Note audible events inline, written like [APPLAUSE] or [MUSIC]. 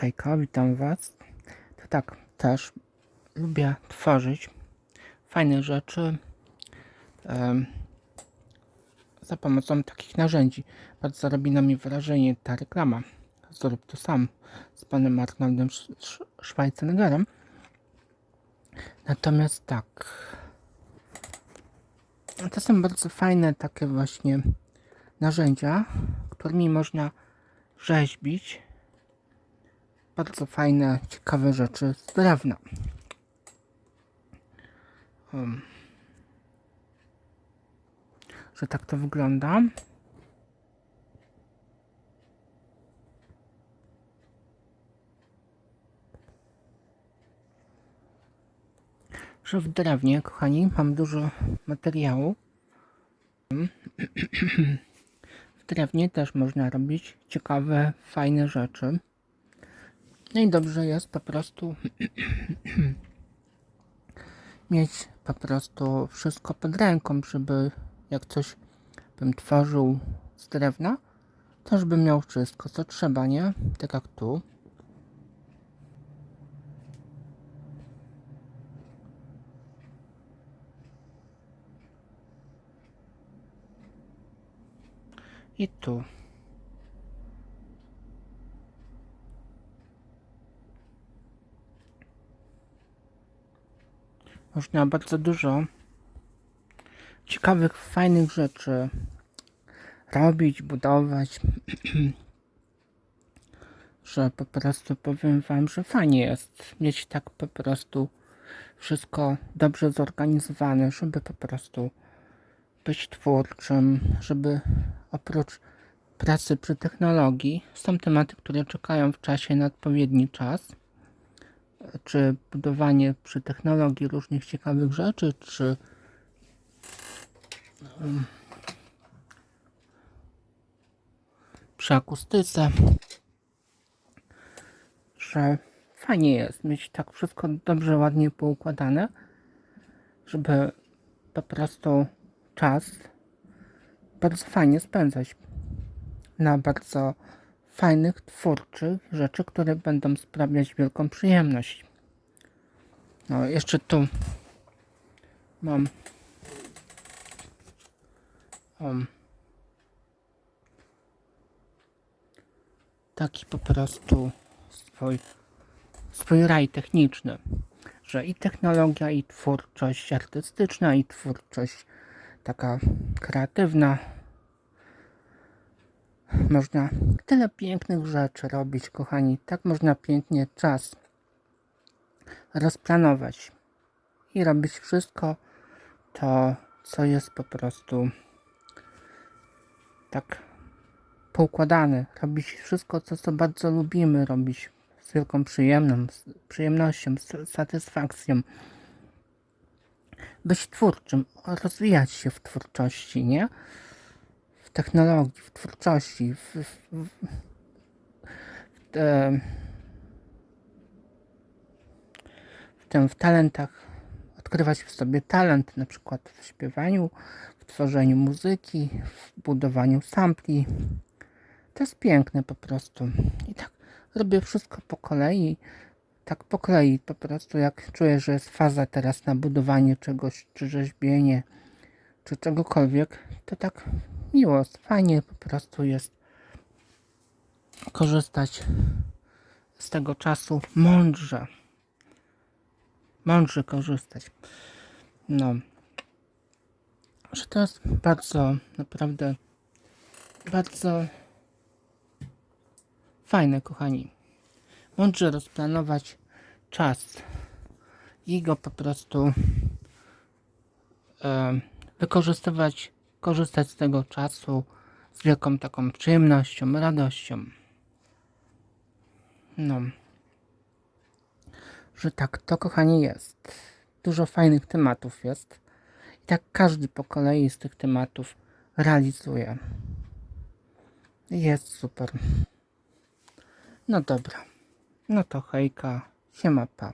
Hejka, witam Was. To tak, też lubię tworzyć fajne rzeczy za pomocą takich narzędzi. Bardzo robi na mnie wrażenie ta reklama. Zrób to sam z panem Arnoldem Schwarzeneggerem. Natomiast tak, to są bardzo fajne takie właśnie narzędzia, którymi można rzeźbić bardzo fajne, ciekawe rzeczy z drewna. Um, że tak to wygląda. Że w drewnie, kochani, mam dużo materiału. W drewnie też można robić ciekawe, fajne rzeczy. No i dobrze jest po prostu [CLEARS THROAT] mieć po prostu wszystko pod ręką, żeby jak coś bym tworzył z drewna, też bym miał wszystko, co trzeba, nie? Tak jak tu. I tu. Można bardzo dużo ciekawych, fajnych rzeczy robić, budować. [CLEARS THROAT] że po prostu powiem Wam, że fajnie jest mieć tak po prostu wszystko dobrze zorganizowane, żeby po prostu być twórczym, żeby oprócz pracy przy technologii są tematy, które czekają w czasie na odpowiedni czas czy budowanie przy technologii różnych ciekawych rzeczy, czy przy akustyce, że fajnie jest mieć tak wszystko dobrze, ładnie poukładane, żeby po prostu czas bardzo fajnie spędzać na bardzo fajnych, twórczych rzeczy, które będą sprawiać wielką przyjemność. No, jeszcze tu mam um, taki po prostu swój, swój raj techniczny, że i technologia, i twórczość artystyczna, i twórczość taka kreatywna można tyle pięknych rzeczy robić, kochani. Tak można pięknie czas rozplanować i robić wszystko to, co jest po prostu tak poukładane. Robić wszystko, co, co bardzo lubimy robić z wielką przyjemną, z przyjemnością, z satysfakcją. Być twórczym, rozwijać się w twórczości, nie? Technologii, w twórczości, w, w, w, w, e, w tym, w talentach, odkrywać w sobie talent, na przykład w śpiewaniu, w tworzeniu muzyki, w budowaniu sampli. To jest piękne po prostu. I tak robię wszystko po kolei, tak po kolei, po prostu jak czuję, że jest faza teraz na budowanie czegoś, czy rzeźbienie, czy czegokolwiek, to tak miło, fajnie po prostu jest korzystać z tego czasu mądrze. Mądrze korzystać. No. Że to jest bardzo, naprawdę bardzo fajne, kochani. Mądrze rozplanować czas i go po prostu e, wykorzystywać korzystać z tego czasu z wielką taką przyjemnością, radością. No. Że tak to, kochani, jest. Dużo fajnych tematów jest. I tak każdy po kolei z tych tematów realizuje. Jest super. No dobra. No to hejka. Siema pa.